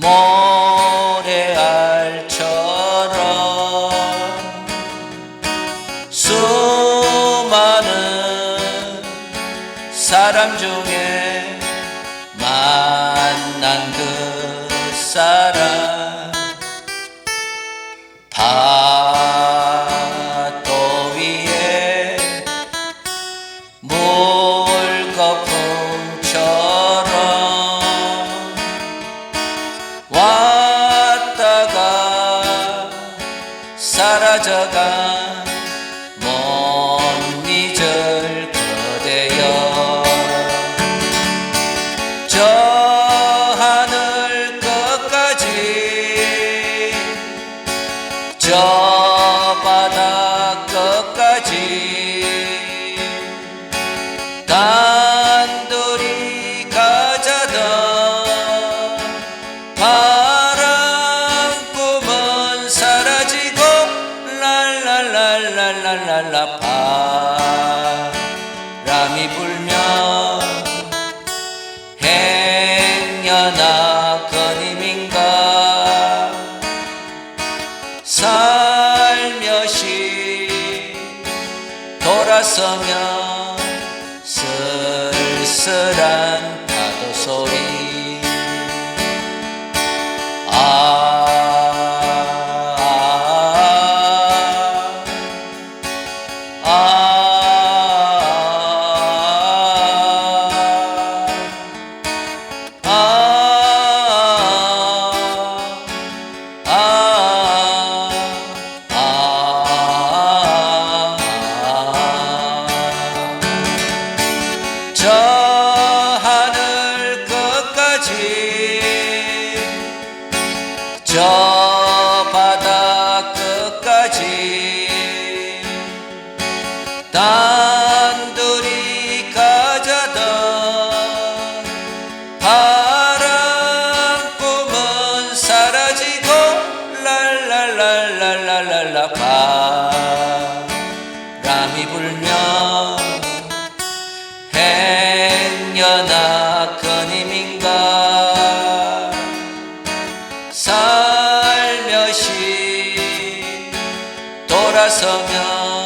more 사람 중에 만난 그 사람. 파도 위에 물거품처럼 왔다가 사라져간 저 바다 끝까지 단둘이 가자던 바람 꿈은 사라지고 랄랄랄랄랄랄라 바람이 불면 행여나 돌아서면 쓸쓸한 저 바다 끝까지 단둘이 가자던 바람 꿈은 사라지고 랄랄랄랄랄랄라 바람이 불면 돌아서면